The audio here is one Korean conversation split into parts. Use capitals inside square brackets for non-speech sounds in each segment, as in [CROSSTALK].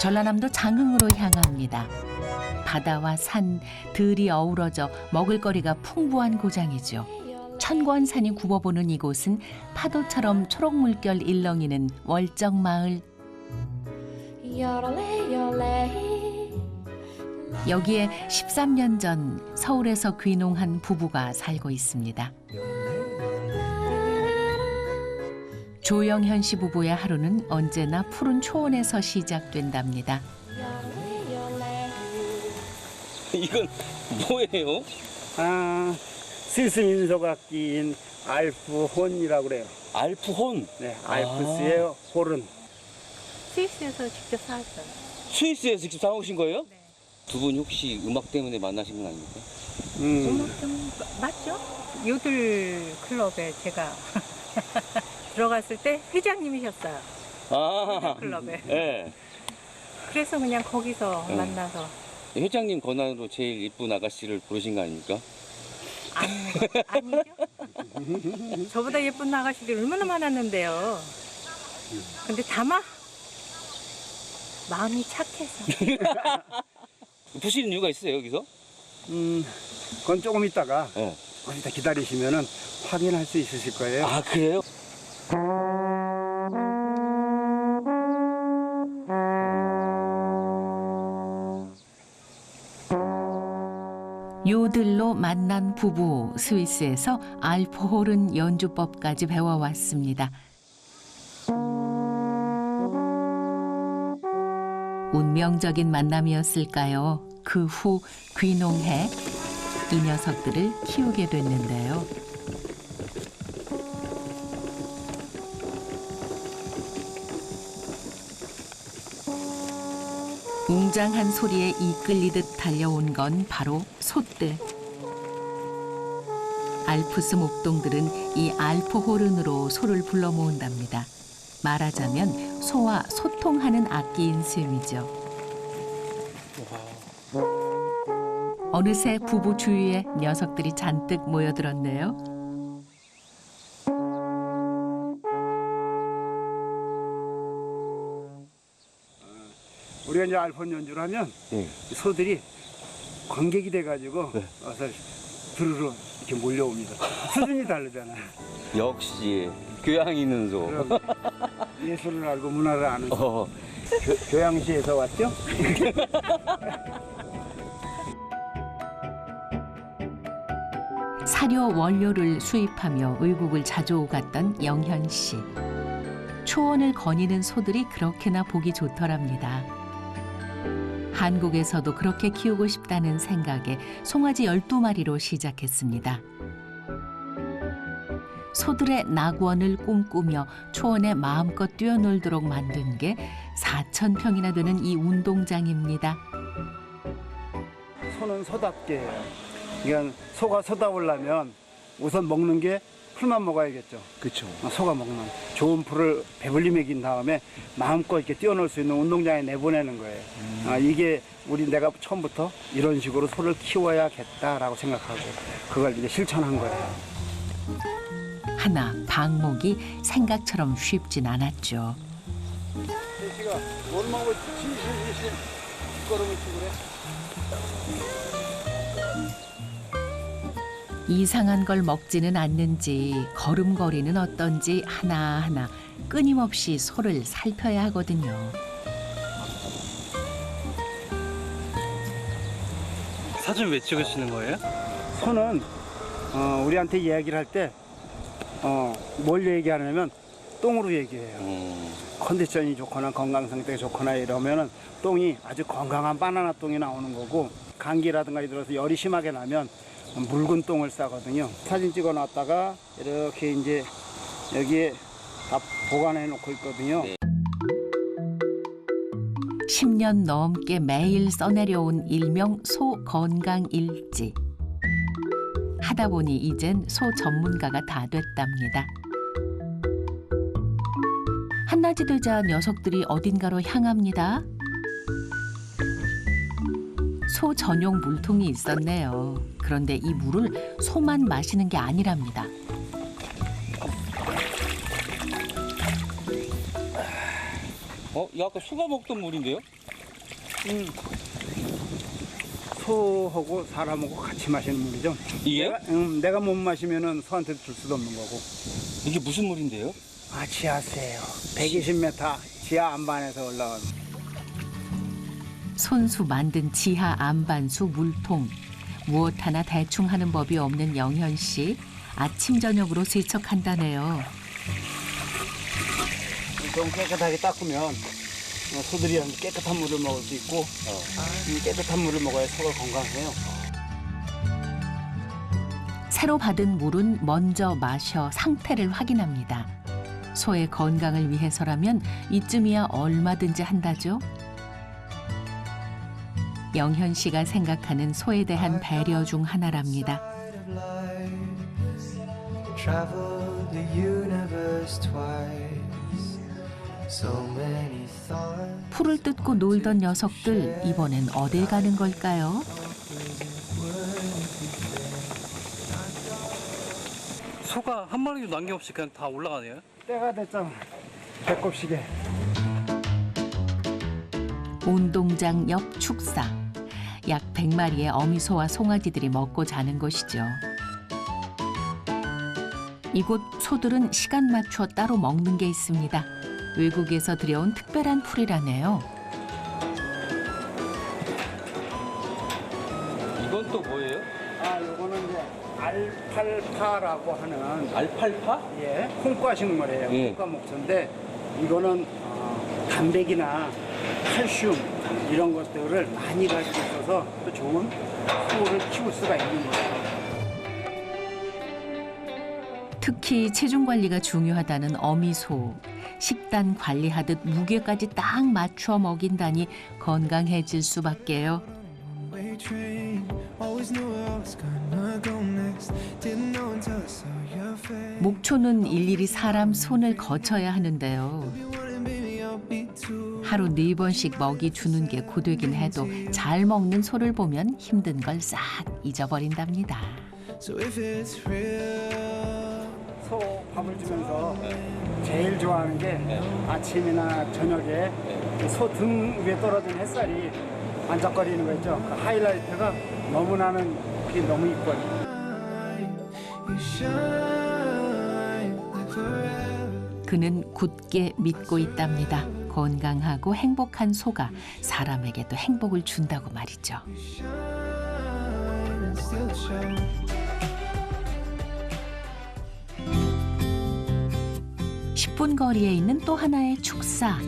전라남도 장흥으로 향합니다. 바다와 산, 들이 어우러져 먹을거리가 풍부한 고장이죠. 천권산이 굽어보는 이곳은 파도처럼 초록 물결 일렁이는 월정 마을. 여기에 13년 전 서울에서 귀농한 부부가 살고 있습니다. 조영현 씨 부부의 하루는 언제나 푸른 초원에서 시작된답니다. 이건 뭐예요? 아, 스위스 민속악기인 알프 혼이라고 그래요. 알프혼. 네, 알프스의 홀은 스위스에서 직접 사왔어요. 스위스에서 직접 사오신 거예요? 두분 혹시 음악 때문에 만나신 건 아닙니까? 음, 음악 좀 맞죠? 요들 클럽에 제가 [LAUGHS] 들어갔을 때 회장님이셨어요. 아, 클럽에. [LAUGHS] 예. 그래서 그냥 거기서 음. 만나서 회장님 권한으로 제일 이쁜 아가씨를 부르신 거 아닙니까? 아니, 아니죠? [LAUGHS] 저보다 예쁜 아가씨들이 얼마나 많았는데요. 근데 다마 마음이 착해서 [LAUGHS] 부시는 이유가 있어요, 여기서? 음, 그건 조금 있다가 예. 거기다 기다리시면은 확인할 수 있으실 거예요. 아, 그래요? 요들로 만난 부부 스위스에서 알프홀은 연주법까지 배워왔습니다. 운명적인 만남이었을까요? 그 후 귀농해 이 녀석들을 키우게 됐는데요. 웅장한 소리에 이끌리듯 달려온 건 바로 소떼. 알프스 목동들은 이 알프 호른으로 소를 불러 모은답니다. 말하자면 소와 소통하는 악기인 셈이죠. 어느새 부부 주위에 녀석들이 잔뜩 모여들었네요. 우리가 이제 알폰 연주를 하면 예. 이 소들이 관객이 돼가지고 네. 와서 두루루 이렇게 몰려옵니다. 수준이 다르잖아요. 역시 교양 있는 소. 그럼 예술을 알고 문화를 아는 어, 교, 교양시에서 왔죠? [LAUGHS] 사료 원료를 수입하며 외국을 자주 오갔던 영현 씨. 초원을 거니는 소들이 그렇게나 보기 좋더랍니다. 한국에서도 그렇게 키우고 싶다는 생각에 송아지 12마리로 시작했습니다. 소들의 낙원을 꿈꾸며 초원에 마음껏 뛰어놀도록 만든 게 4천 평이나 되는 이 운동장입니다. 소는 소답게. 그러니까 소가 소다우려면 우선 먹는 게 풀만 먹어야겠죠. 어, 소가 먹는 좋은 풀을 배불리 먹인 다음에 마음껏 이렇게 뛰어놀 수 있는 운동장에 내보내는 거예요. 아, 이게 우리 내가 처음부터 이런 식으로 소를 키워야겠다라고 생각하고 그걸 이제 실천한 거예요. 하나 방목이 생각처럼 쉽진 않았죠. 뭘 시시시시 걸음을 치고 그래? 이상한 걸 먹지는 않는지 걸음걸이는 어떤지 하나하나 끊임없이 소를 살펴야 하거든요. 사진 왜 찍으시는 거예요? 소는 어, 우리한테 이야기를 할 때 어, 뭘 얘기하냐면 똥으로 얘기해요. 음, 컨디션이 좋거나 건강 상태가 좋거나 이러면은 똥이 아주 건강한 바나나 똥이 나오는 거고 감기라든가 들어서 열이 심하게 나면 묽은 똥을 싸거든요. 사진 찍어 놨다가 이렇게 이제 여기에 다 보관해 놓고 있거든요. 네. 10년 넘게 매일 써내려온 일명 소 건강 일지. 하다 보니 이젠 소 전문가가 다 됐답니다. 한낮이 되자 녀석들이 어딘가로 향합니다. 소 전용 물통이 있었네요. 그런데 이 물을 소만 마시는 게 아니랍니다. 어, 이거 아까 소가 먹던 물인데요? 음. 소하고 사람하고 같이 마시는 물이죠. 이게요? 내가, 음, 내가 못 마시면은 소한테 줄 수도 없는 거고. 이게 무슨 물인데요? 아 지하세요. 120m 지하 안반에서 올라온. 손수 만든 지하 안반수 물통. 무엇 하나 대충 하는 법이 없는 영현 씨. 아침 저녁으로 세척한다네요. 좀 깨끗하게 닦으면 어, 소들이 깨끗한 물을 먹을 수 있고 이 깨끗한 물을 먹어야 소가 건강해요. 새로 받은 물은 먼저 마셔 상태를 확인합니다. 소의 건강을 위해서라면 이쯤이야 얼마든지 한다죠. 영현 씨가 생각하는 소에 대한 배려 중 하나랍니다. 풀을 뜯고 놀던 녀석들 이번엔 어딜 가는 걸까요? 소가 한 마리도 남김없이 그냥 다 올라가네요. 때가 됐잖아. 배꼽시계. 운동장 옆 축사. 약 100마리의 어미소와 송아지들이 먹고 자는 곳이죠. 이곳 소들은 시간 맞춰 따로 먹는 게 있습니다. 외국에서 들여온 특별한 풀이라네요. 이건 또 뭐예요? 아, 요거는 이제 알팔파라고 하는 알팔파? 예, 콩과 식물이에요. 예. 콩과 목초인데 이거는 어, 단백이나 칼슘 이런 것들을 많이 가지고 있어서 또 좋은 소를 키울 수가 있는 거예요. 특히 체중 관리가 중요하다는 어미소. 식단 관리하듯 무게까지 딱 맞춰 먹인다니 건강해질 수밖에요. 목초는 일일이 사람 손을 거쳐야 하는데요. 하루 네 번씩 먹이 주는 게 고되긴 해도 잘 먹는 소를 보면 힘든 걸 싹 잊어버린답니다. So if it's real. 소 밥을 주면서 제일 좋아하는 게 아침이나 저녁에 소 등 위에 떨어진 햇살이 반짝거리는 거 있죠. 그 하이라이트가 너무 나는 그게 너무 이뻐요. 그는 굳게 믿고 있답니다. 건강하고 행복한 소가 사람에게도 행복을 준다고 말이죠. Shine and still show. 10분 거리에 있는 또 하나의 축사.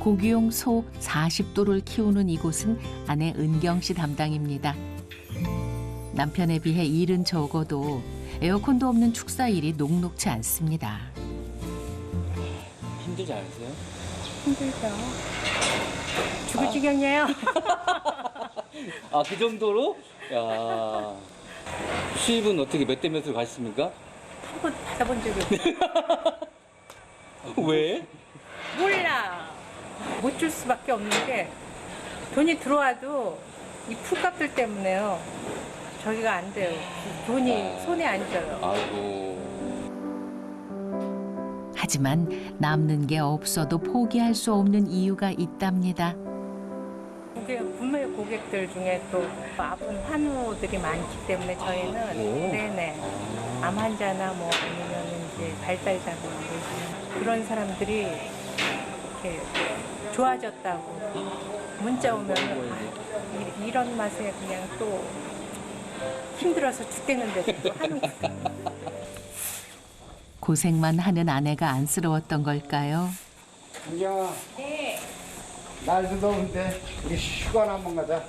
고기용 소 40도를 키우는 이곳은 아내 은경 씨 담당입니다. 남편에 비해 일은 적어도 에어컨도 없는 축사 일이 녹록치 않습니다. 힘들지 않으세요? 힘들죠. 죽을 지경이에요. [LAUGHS] 아, 그 정도로? 야. 수입은 어떻게 몇 대 몇으로 가셨습니까? 한번 받아본 적이 없어요. [LAUGHS] 왜? 몰라. 못 줄 수밖에 없는 게 돈이 들어와도 이 풀값들 때문에요. 저기가 안 돼요. 돈이 손에 안 져요. 아이고. 하지만 남는 게 없어도 포기할 수 없는 이유가 있답니다. 고객, 구매 고객들 중에 또 아픈 환우들이 많기 때문에 저희는 오. 네네 암 환자나 뭐 아니면 이제 발달 장애 그런 사람들이 이렇게 좋아졌다고 문자 오면 아, 이- 이런 맛에 그냥 또 힘들어서 죽겠는데 또 하는 거 고생만 하는 아내가 안쓰러웠던 걸까요? 은경아, 네. 날도 더운데 우리 휴가나 한번 가자.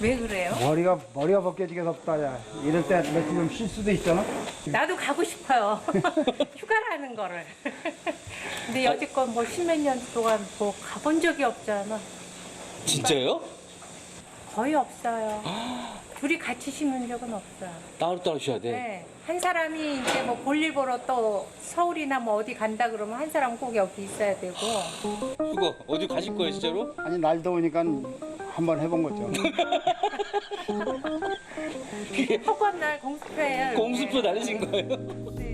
왜 그래요? 머리가 머리가 벗겨지게 덥다 야. 이럴 때 며칠 좀 쉴 수도 있잖아. 나도 가고 싶어요. [LAUGHS] 휴가라는 거를. 근데 여태껏 뭐 십몇 년 동안 뭐 가본 적이 없잖아. 진짜요? 거의 없어요. [GASPS] 둘이 같이 심은 적은 없어요. 따로따로 쉬어야 돼? 네. 한 사람이 이제 뭐 볼일 보러 또 서울이나 뭐 어디 간다 그러면 한 사람 꼭 여기 있어야 되고. [GASPS] 수고 어디 가실 거예요 진짜로? 아니 날 더우니까 한번 해본 거죠. 허구한 [LAUGHS] 날 공수표예요. 공수표 다니신 거예요? 네.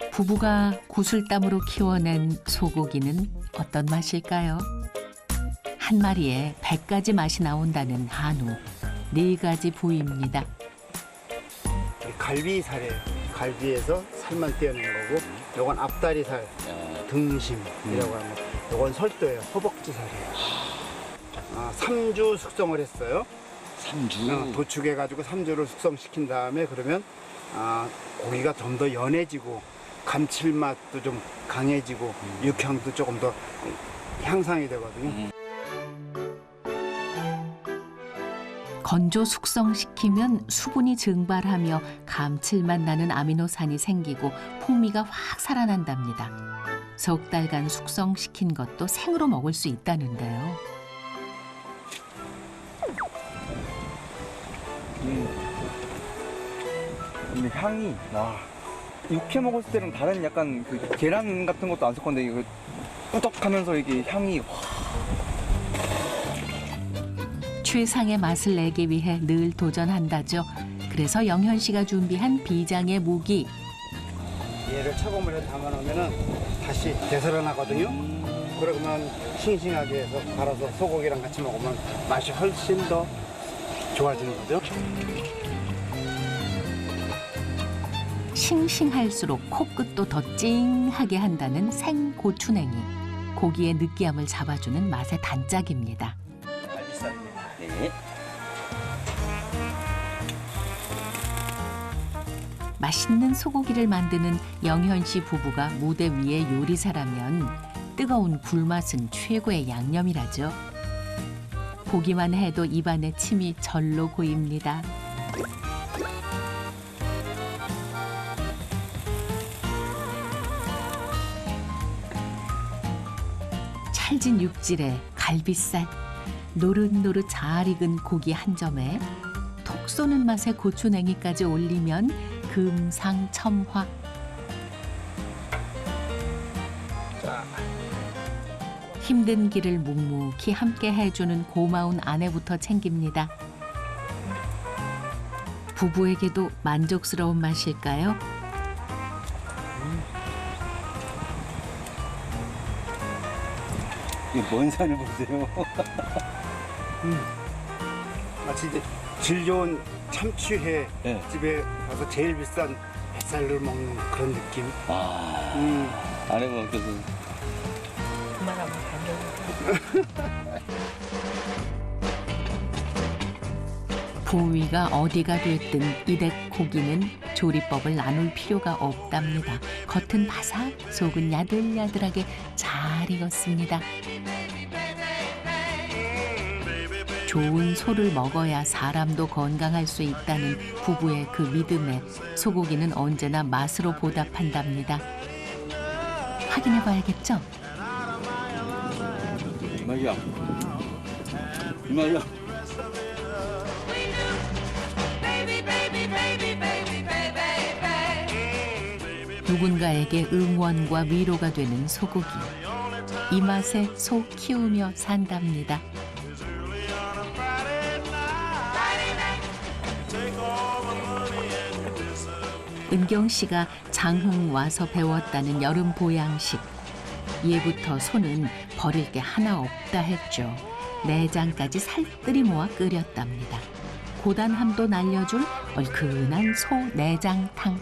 [LAUGHS] 부부가 구슬땀으로 키워낸 소고기는 어떤 맛일까요? 한 마리에 100가지 맛이 나온다는 한우. 네 가지 부위입니다. 갈비살이에요. 갈비에서 살만 떼어낸 거고, 요건 앞다리살, 야, 등심이라고 합니다. 요건 설도예요. 허벅지살이에요. 아, 3주 숙성을 했어요. 삼주. 어, 도축해가지고 3주를 숙성시킨 다음에 그러면 아, 고기가 좀 더 연해지고 감칠맛도 좀 강해지고 육향도 조금 더 향상이 되거든요. 음. 건조 숙성시키면 수분이 증발하며 감칠맛 나는 아미노산이 생기고 풍미가 확 살아난답니다. 석 달간 숙성시킨 것도 생으로 먹을 수 있다는데요. 근데 향이 와 육회 먹었을 때랑 다른 약간 그 계란 같은 것도 안 섞었는데 이거 꾸덕하면서 이게 향이 와, 최상의 맛을 내기 위해 늘 도전한다죠. 그래서 영현 씨가 준비한 비장의 무기 얘를 차가운 물에 담아놓으면 다시 되살아나거든요. 그러면 싱싱하게 해서 갈아서 소고기랑 같이 먹으면 맛이 훨씬 더 좋아지는 거죠. 싱싱할수록 코끝도 더 찡하게 한다는 생고추냉이. 고기의 느끼함을 잡아주는 맛의 단짝입니다. 네. 맛있는 소고기를 만드는 영현 씨 부부가 무대 위의 요리사라면 뜨거운 불맛은 최고의 양념이라죠. 보기만 해도 입안에 침이 절로 고입니다. 찰진 육질에 갈비살, 노릇노릇 잘 익은 고기 한 점에 톡 쏘는 맛의 고추냉이까지 올리면 금상첨화. 힘든 길을 묵묵히 함께 해주는 고마운 아내부터 챙깁니다. 부부에게도 만족스러운 맛일까요? 이뭔 산을 보세요. [LAUGHS] 마치 이제 질 좋은 참치회 네. 집에 가서 제일 비싼 햇살을 먹는 그런 느낌. 아, 음. 아내분께서 그만하면 안 되는 부위가 어디가 됐든 이댁 고기는 조리법을 나눌 필요가 없답니다. 겉은 바삭, 속은 야들야들하게 잘 익었습니다. 좋은 소를 먹어야 사람도 건강할 수 있다는 부부의 그 믿음에 소고기는 언제나 맛으로 보답한답니다. 확인해 봐야겠죠? 말이야. 말이야. 누군가에게 응원과 위로가 되는 소고기. 이 맛에 소 키우며 산답니다. 은경 씨가 장흥 와서 배웠다는 여름 보양식. 예부터 소는 버릴 게 하나 없다 했죠. 내장까지 살뜰히 모아 끓였답니다. 고단함도 날려줄 얼큰한 소 내장탕.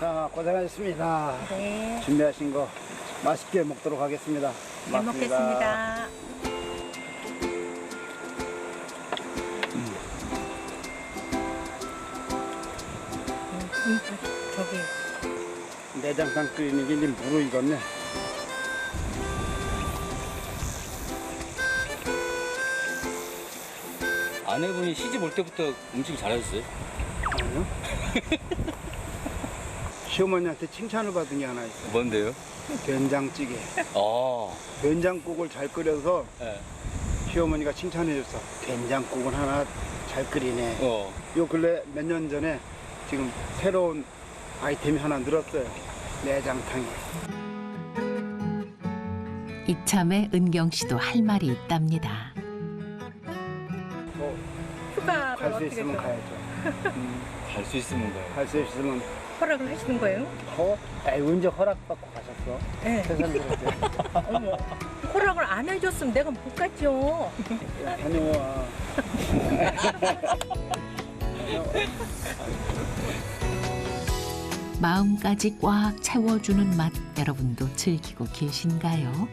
자, 고생하셨습니다. 네. 준비하신 거 맛있게 먹도록 하겠습니다. 잘 고맙습니다. 먹겠습니다. 음, 저기 내장탕 끓이는 게 이제 무로 익었네. 아내분이 시집 올 때부터 음식을 잘하셨어요? 아니요. [LAUGHS] 시어머니한테 칭찬을 받은 게 하나 있어요. 뭔데요? 된장찌개. 아, 된장국을 잘 끓여서 예. 시어머니가 칭찬해 줬어. 된장국은 하나 잘 끓이네. 어. 요 근래 몇 년 전에 지금 새로운 아이템이 하나 늘었어요. 내장탕이. 이참에 은경 씨도 할 말이 있답니다. 뭐 휴가를 갈 수 어떻게 있으면 좀 가야죠. [LAUGHS] 갈 수 있으면 가요. 갈 수 있으면 허락을 하시는 거예요? 허? 에이, 언제 허락받고 가셨어? 네. 세상 그렇게 어머, 허락을 안 해줬으면 내가 못 갔죠. 다녀와. [LAUGHS] 마음까지 꽉 채워주는 맛 여러분도 즐기고 계신가요?